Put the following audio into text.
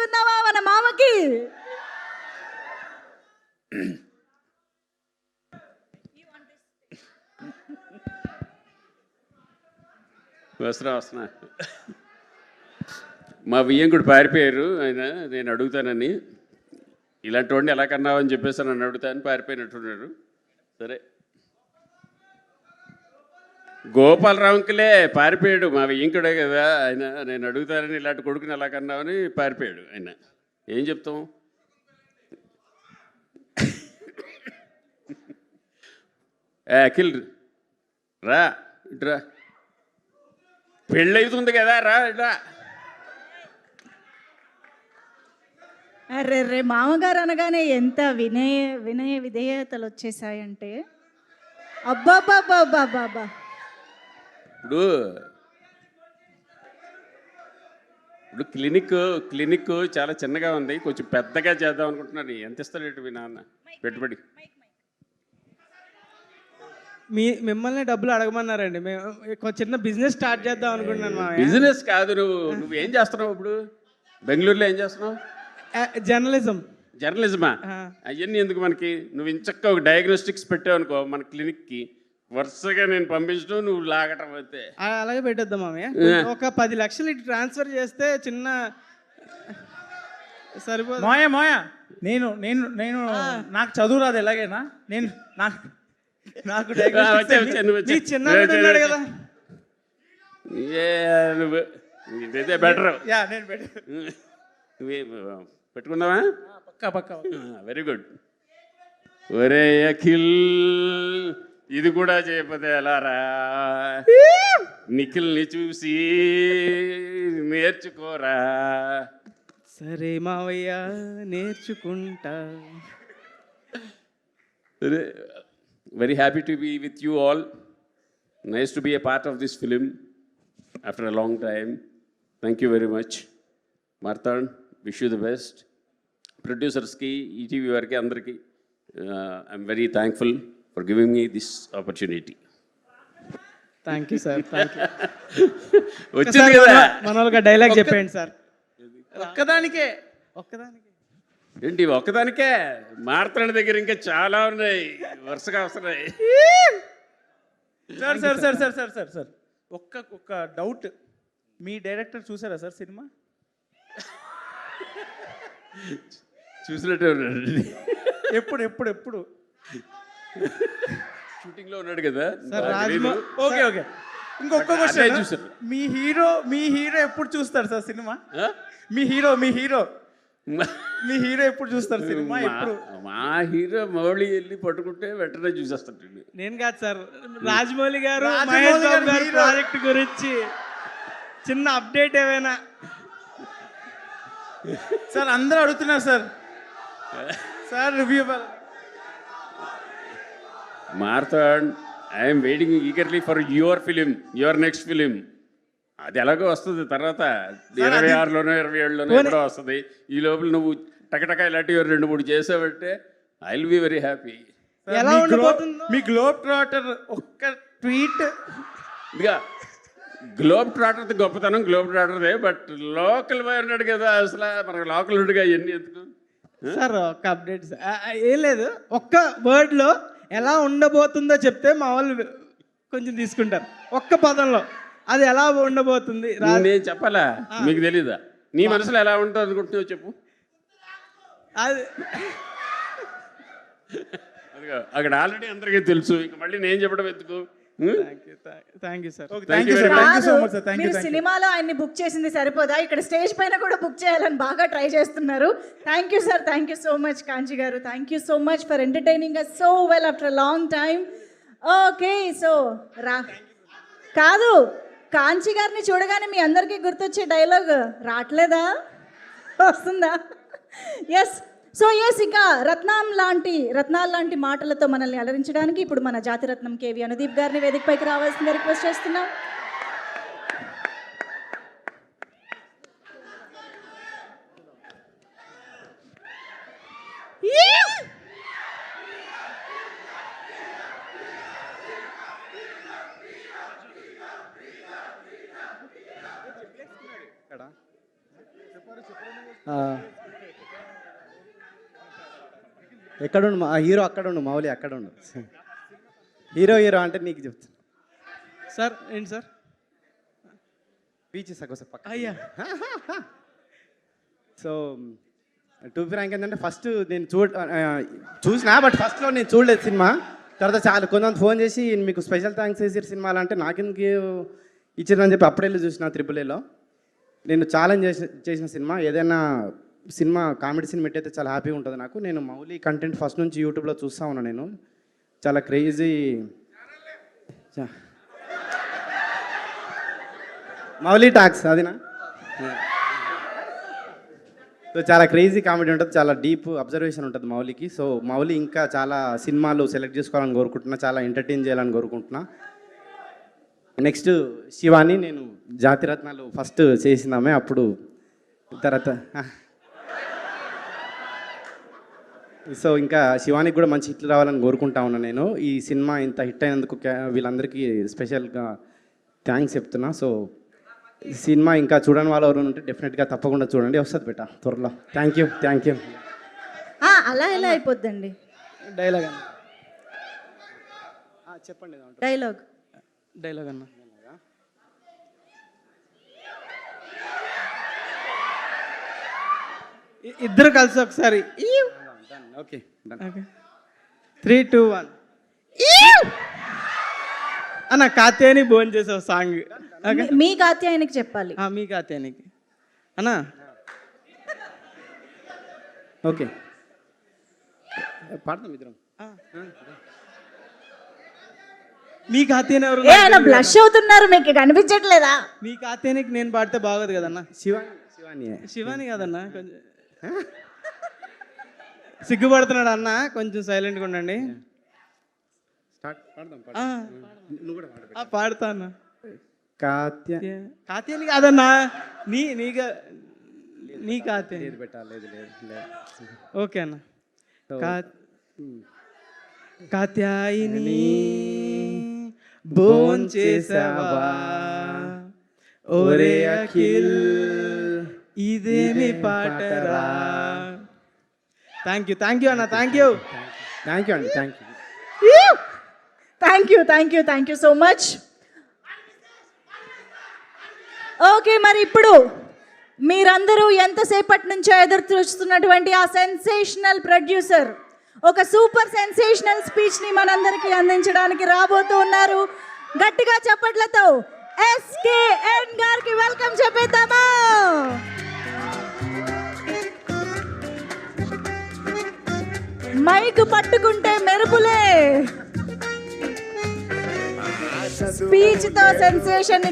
చేసుకుందామా మన మామకి? వస్తున్నా వస్తున్నా. మా వియ్యంకుడు పారిపోయారు ఆయన నేను అడుగుతానని. ఇలాంటి వాడిని ఎలా కన్నావు అని చెప్పేసి నన్ను అడుగుతాను పారిపోయినట్టున్నారు. సరే. గోపాలరావుకిలే పారిపోయాడు. మా వియ్యంకుడే కదా ఆయన నేను అడుగుతానని ఇలాంటి కొడుకుని ఎలా కన్నావని పారిపోయాడు ఆయన. ఏం చెప్తాం? అఖిల్ రా ఇట్రా పెళ్ళవుతుంది కదా రా రా. అరే రే మామగారు అనగానే ఎంత వినయ వినయ విధేయతలు వచ్చేసాయంటే. అబ్బాబాబాబాబాబా ఇప్పుడు ఇప్పుడు క్లినిక్ క్లినిక్ చాలా చిన్నగా ఉంది. కొంచెం పెద్దగా చేద్దాం అనుకుంటున్నాను. ఎంత ఇస్తాడు మీ నాన్న పెట్టుబడి? మీ మిమ్మల్ని డబ్బులు అడగమన్నారండి. మేము చిన్న బిజినెస్ స్టార్ట్ చేద్దాం అనుకుంటున్నాను బిజినెస్ కాదు నువ్వు. నువ్వు ఏం చేస్తున్నావు ఇప్పుడు? బెంగళూరులో ఏం చేస్తున్నావు? జర్నలిజం. జర్నలిజమా? అవన్నీ ఎందుకు మనకి? నువ్వు ఇంచక్క ఒక డయాగ్నోస్టిక్స్ పెట్టావు అనుకో మన క్లినిక్కి. వరుసగా నేను పంపించడం నువ్వు లాగటం అయితే. అలాగే పెట్టేద్దాం మామయ్య. ఒక పది లక్షలు ఇటు ట్రాన్స్ఫర్ చేస్తే చిన్న సరిపోదు. మోయ మోయ నేను నేను నేను నాకు చదువు రాదు ఎలాగైనా. నేను నాకు నాకు ఉన్నాడు కదా. ఏ నువ్వు ఇదైతే బెటర్ యా నేను నువ్వే పెట్టుకుందామా? పక్క పక్క వెరీ గుడ్ ఒరే అఖిల్. ఇది కూడా చేయకపోతే ఎలా రా నిఖిల్ని చూసి నేర్చుకోరా. సరే మావయ్య నేర్చుకుంటా. Very happy to be with you all nice to be a part of this film after a long time thank you very much Marthand wish you the best ప్రొడ్యూసర్స్కి ETV వారికి అందరికీ I'm very thankful for giving me this opportunity thank you sir thank you వచ్చింది కదా? మన వాళ్ళకి dialogue చెప్పండి sir ఒక్కదానికే ఒక్కదానికి. ఏంటి ఒక్కదానికే? మార్తాండ్ దగ్గర ఇంకా చాలా ఉన్నాయి. వరుసగా వస్తున్నాయి. Sir sir sir sir sir sir sir ఒక్క ఒక్క డౌట్ మీ డైరెక్టర్ చూసారా సార్ సినిమా? చూసినట్టే ఉన్నాడు. ఎప్పుడు ఎప్పుడు? ఎప్పుడు షూటింగ్లో ఉన్నాడు కదా సార్ రాజ్మో. Okay okay. ఇంకొక క్వశ్చన్. మీ హీరో మీ హీరో ఎప్పుడు చూస్తారు సార్ సినిమా? మీ హీరో మీ హీరో. మా- హీరో ఎప్పుడు చూస్తారు సినిమా? ఎప్పుడు? మా- హీరో మౌళి వెళ్ళి పట్టుకుంటే వెంటనే చూసేస్తాడు నేను కాదు సార్. రాజమౌళి గారు మహేష్ బాబు గారు. ప్రాజెక్ట్ గురించి చిన్న అప్డేట్ ఏమైనా? సార్ అందరూ అడుగుతున్నారు sir. Sir review Marthand I'm waiting eagerly for your film your next film అది ఎలాగో వస్తుంది తర్వాత. ఇరవై ఆరులోనో ఇరవై ఏడులోనో ఎప్పుడో వస్తుంది. ఈ లోపల నువ్వు టకటక ఇలాంటివి రెండు మూడు చేసావంటే I will be very happy ఎలా మీ గ్లోబ్ ట్రాటర్ ఒక్క ట్వీట్ ఇదిగా గ్లోబ్ ట్రాటర్ది గొప్పతనం గ్లోబ్ ట్రాటర్దే బట్ లోకల్ బాయ్ ఉన్నాడు కదా అసలు మనకు లోకల్ ఉండిగా ఇవన్నీ ఎందుకు? సార్ ఒక్క అప్డేట్ సార్. ఏం లేదు ఒక్క వర్డ్లో ఎలా ఉండబోతుందో చెప్తే మా వాళ్ళు కొంచెం తీసుకుంటారు. ఒక్క పదంలో. అది ఎలా ఉండబోతుంది? రా నేను చెప్పాలా? మీకు తెలీదా? నీ మనసులో ఎలా ఉంటుంది అనుకుంటున్నావు చెప్పు. అది అక్కడ ఆల్రెడీ అందరికీ తెలుసు. ఇక మళ్ళీ నేను చెప్పడం ఎందుకు? మీరు సినిమాలో ఆయన్ని బుక్ చేసింది సరిపోదా? ఇక్కడ స్టేజ్ పైన కూడా బుక్ చేయాలని బాగా ట్రై చేస్తున్నారు. Thank you sir thank you so much Kanchi గారు. Thank you so much for entertaining us so well after long time okay so రా. కాదు కాంచి గారిని చూడగానే మీ అందరికీ గుర్తొచ్చే డైలాగ్ రావట్లేదా? వస్తుందా? ఎస్ సో ఎస్ ఇక రత్నం లాంటి రత్నాలు లాంటి మాటలతో మనల్ని అలరించడానికి ఇప్పుడు మన జాతిరత్నం కేవి అనుదీప్ గారిని వేదికపైకి రావాల్సిందే రిక్వెస్ట్ చేస్తున్నాం. ఎక్కడుండు మా హీరో అక్కడ ఉండు మౌలి అక్కడ ఉండు హీరో హీరో అంటే నీకు చెప్తాను సార్ ఏంటి సార్? బీచ్ సగం పక్క అయ్యా. సో టూ ఫ్రాంక్ ఏంటంటే ఫస్ట్ నేను చూడ ఆ, చూసినా బట్ ఫస్ట్లో నేను చూడలేదు సినిమా. తర్వాత చాలా కొంతమంది ఫోన్ చేసి మీకు స్పెషల్ థ్యాంక్స్ చేసారు సినిమాలు అంటే నాకెందుకు ఇచ్చారని చెప్పి అప్పుడే చూసిన త్రిపుల్ ఏలో నేను ఛాలెంజ్ చేసిన సినిమా ఏదైనా సినిమా కామెడీ సినిమా అయితే చాలా హ్యాపీగా ఉంటుంది నాకు. నేను మౌలి కంటెంట్ ఫస్ట్ నుంచి యూట్యూబ్లో చూస్తా ఉన్నాను నేను. చాలా క్రేజీ. మౌలి టాక్స్ అదినా? సో చాలా క్రేజీ కామెడీ ఉంటుంది చాలా డీప్ అబ్జర్వేషన్ ఉంటుంది మౌలికి. సో మౌలి ఇంకా చాలా సినిమాలు సెలెక్ట్ చేసుకోవాలని కోరుకుంటున్నా చాలా ఎంటర్టైన్ చేయాలని కోరుకుంటున్నా. నెక్స్ట్ శివాని నేను జాతిరత్నాలు ఫస్ట్ చేసిందామే అప్పుడు తర్వాత సో ఇంకా శివానికి కూడా మంచి హిట్లు రావాలని కోరుకుంటా ఉన్నా నేను. ఈ సినిమా ఇంత హిట్ అయినందుకు వీళ్ళందరికీ స్పెషల్గా థ్యాంక్స్ చెప్తున్నా. సో ఈ సినిమా ఇంకా చూడని వాళ్ళు ఎవరు ఉంటే డెఫినెట్గా తప్పకుండా చూడండి. వస్తుంది బేట త్వరలో. Thank you thank you. ఆ, అలా ఎలా అయిపోద్దండి? డైలాగ్ అన్న. చెప్పండి డైలాగ్. డైలాగ్ అన్న. ఇద్దరు కలిసి ఒకసారి. Okay okay three two one అన్న కాత్యాని భోజనం చేసావు సాంగ్ మీ- కాత్యాయనికి చెప్పాలి. ఆ, మీ కాత్యానికి అన్న? ఓకే పాడతాం ఇద్దరం మీ కాత్యాని ఎవరు ఆయన బ్లష్ అవుతున్నారు మీకు కనిపించట్లేదా? మీ కాత్యానికి నేను పాడితే బాగోదు కదన్న. శివాని శివాని. శివాని కాదన్న కొంచెం. సిగ్గుపడుతున్నాడు అన్న కొంచెం సైలెంట్గా ఉండండి. పాడుతా అన్న. కాత్య. కాత్యాని కాదన్నా నీ నీగా నీ కాత్య. ఓకే అన్న. కాత్యాయిని భోన్ చేసావా? ఒరే అఖిల్ ఇదేమి పాటరా? థ్యాంక్ యూ థ్యాంక్ యూ అన్న థ్యాంక్ యూ థ్యాంక్ యూ అండి thank you thank you thank you thank you so much okay మరి ఇప్పుడు మీరందరూ ఎంతసేపటి నుంచో ఎదురు చూస్తున్నటువంటి ఆ సెన్సేషనల్ ప్రొడ్యూసర్ ఒక సూపర్ సెన్సేషనల్ స్పీచ్ని మనందరికీ అందించడానికి రాబోతూ ఉన్నారు. గట్టిగా చప్పట్లతో ఎస్కేఎన్ గారికి వెల్కమ్ చెప్పేద్దామా? మైక్ పట్టుకుంటే మెరుపులే. స్పీచ్తో సెన్సేషన్